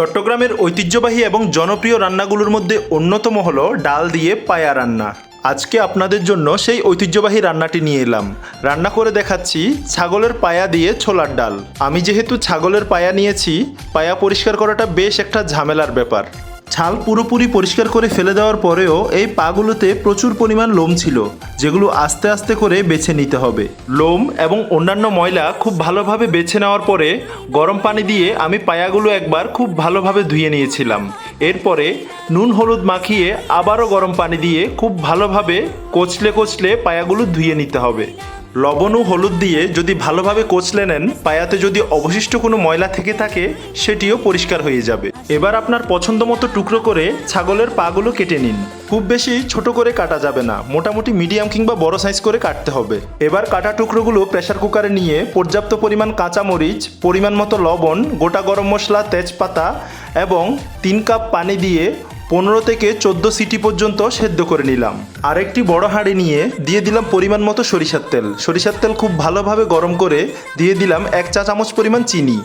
চট্টগ্রামের ঐতিহ্যবাহী এবং জনপ্রিয় রান্নাগুলোর মধ্যে অন্যতম হলো ডাল দিয়ে পায়া রান্না। আজকে আপনাদের জন্য সেই ঐতিহ্যবাহী রান্নাটি নিয়ে এলাম। রান্না করে দেখাচ্ছি ছাগলের পায়া দিয়ে ছোলার ডাল। আমি যেহেতু ছাগলের পায়া নিয়েছি, পায়া পরিষ্কার করাটা বেশ একটা ঝামেলার ব্যাপার। ছাল পুরোপুরি পরিষ্কার করে ফেলে দেওয়ার পরেও এই পাগুলোতে প্রচুর পরিমাণ লোম ছিল, যেগুলো আস্তে আস্তে করে বেছে নিতে হবে। লোম এবং অন্যান্য ময়লা খুব ভালোভাবে বেছে নেওয়ার পরে গরম পানি দিয়ে আমি পায়াগুলো একবার খুব ভালোভাবে ধুয়ে নিয়েছিলাম। এরপরে নুন হলুদ মাখিয়ে আবারও গরম পানি দিয়ে খুব ভালোভাবে কচলে কচলে পায়াগুলো ধুয়ে নিতে হবে। লবণ ও হলুদ দিয়ে যদি ভালোভাবে কোচলে নেন, পায়াতে যদি অবশিষ্ট কোনো ময়লা থেকে থাকে, সেটিও পরিষ্কার হয়ে যাবে। এবার আপনার পছন্দ মতো টুকরো করে ছাগলের পাগুলো কেটে নিন। খুব বেশি ছোট করে কাটা যাবে না, মোটামুটি মিডিয়াম কিংবা বড় সাইজ করে কাটতে হবে। এবার কাটা টুকরোগুলো প্রেশার কুকারে নিয়ে পর্যাপ্ত পরিমাণ কাঁচামরিচ, পরিমাণ মতো লবণ, গোটা গরম মশলা, তেজপাতা এবং তিন কাপ পানি দিয়ে পনেরো থেকে চোদ্দ সিটি পর্যন্ত সেদ্ধ করে নিলাম। আরেকটি বড় হাঁড়ি নিয়ে দিয়ে দিলাম পরিমাণ মতো সরিষার তেল। সরিষার তেল খুব ভালোভাবে গরম করে দিয়ে দিলাম এক চা চামচ পরিমাণ চিনি।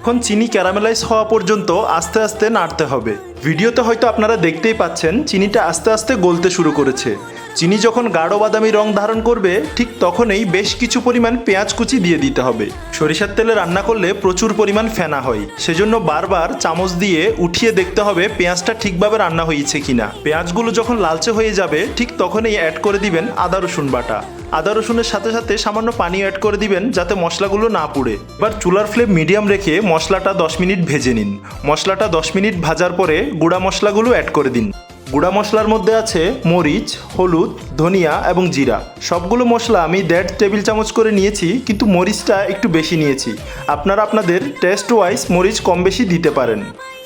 এখন চিনি ক্যারামেলাইজ হওয়া পর্যন্ত আস্তে আস্তে নাড়তে হবে। ভিডিওতে হয়তো আপনারা দেখতেই পাচ্ছেন, চিনিটা আস্তে আস্তে গলতে শুরু করেছে। চিনি যখন গাঢ় বাদামি রং ধারণ করবে, ঠিক তখনই বেশ কিছু পরিমাণ পেঁয়াজ কুচি দিয়ে দিতে হবে। সরিষার তেলে রান্না করলে প্রচুর পরিমাণ ফেনা হয়। সেজন্য বারবার চামচ দিয়ে উঠিয়ে দেখতে হবে পেঁয়াজটা ঠিকভাবে রান্না হয়েছে কিনা। পেঁয়াজগুলো যখন লালচে হয়ে যাবে, ঠিক তখনই অ্যাড করে দিবেন আদা রসুন বাটা। আদা রসুনের সাথে সাথে সামান্য পানি অ্যাড করে দিবেন যাতে মশলাগুলো না পুড়ে। এবার চুলার ফ্লেম মিডিয়াম রেখে মশলাটা দশ মিনিট ভেজে নিন। মশলাটা দশ মিনিট ভাজার পরে গুঁড়া মশলাগুলো অ্যাড করে দিন। গুঁড়া মশলার মধ্যে আছে মরিচ, হলুদ, ধনিয়া এবং জিরা। সবগুলো মশলা আমি দেড় টেবিল চামচ করে নিয়েছি, কিন্তু মরিচটা একটু বেশি নিয়েছি। আপনারা আপনাদের টেস্ট ওয়াইজ মরিচ কম বেশি দিতে পারেন।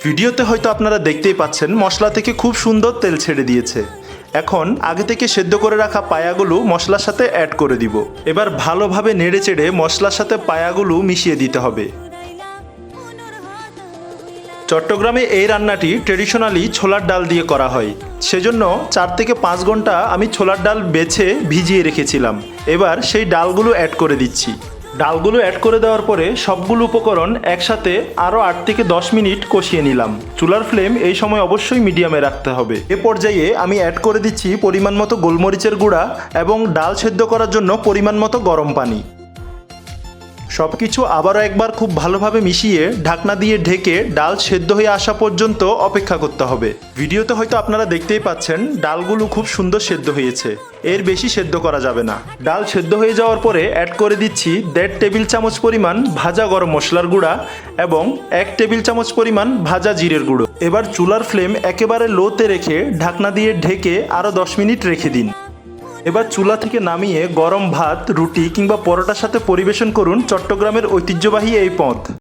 ভিডিওতে হয়তো আপনারা দেখতেই পাচ্ছেন, মশলা থেকে খুব সুন্দর তেল ছেড়ে দিয়েছে। এখন আগে থেকে সেদ্ধ করে রাখা পায়াগুলো মশলার সাথে অ্যাড করে দিব। এবার ভালোভাবে নেড়ে চেড়ে মশলার সাথে পায়াগুলো মিশিয়ে দিতে হবে। চট্টগ্রামে এই রান্নাটি ট্রেডিশনালি ছোলার ডাল দিয়ে করা হয়। সেজন্য চার থেকে পাঁচ ঘণ্টা আমি ছোলার ডাল বেছে ভিজিয়ে রেখেছিলাম। এবার সেই ডালগুলো অ্যাড করে দিচ্ছি। ডালগুলো অ্যাড করে দেওয়ার পরে সবগুলো উপকরণ একসাথে আরও আট থেকে দশ মিনিট কষিয়ে নিলাম। চুলার ফ্লেম এই সময় অবশ্যই মিডিয়ামে রাখতে হবে। এ পর্যায়ে আমি অ্যাড করে দিচ্ছি পরিমাণ মতো গোলমরিচের গুঁড়া এবং ডাল সেদ্ধ করার জন্য পরিমাণ মতো গরম পানি। সব কিছু আবারও একবার খুব ভালোভাবে মিশিয়ে ঢাকনা দিয়ে ঢেকে ডাল সেদ্ধ হয়ে আসা পর্যন্ত অপেক্ষা করতে হবে। ভিডিওতে হয়তো আপনারা দেখতেই পাচ্ছেন, ডালগুলো খুব সুন্দর সেদ্ধ হয়েছে। এর বেশি সেদ্ধ করা যাবে না। ডাল সেদ্ধ হয়ে যাওয়ার পরে অ্যাড করে দিচ্ছি দেড় টেবিল চামচ পরিমাণ ভাজা গরম মশলার গুঁড়া এবং এক টেবিল চামচ পরিমাণ ভাজা জিরের গুঁড়ো। এবার চুলার ফ্লেম একেবারে লোতে রেখে ঢাকনা দিয়ে ঢেকে আরও দশ মিনিট রেখে দিন। এবার চুলা থেকে নামিয়ে গরম ভাত, রুটি কিংবা পরোটার সাথে পরিবেশন করুন চট্টগ্রামের ঐতিহ্যবাহী এই পদ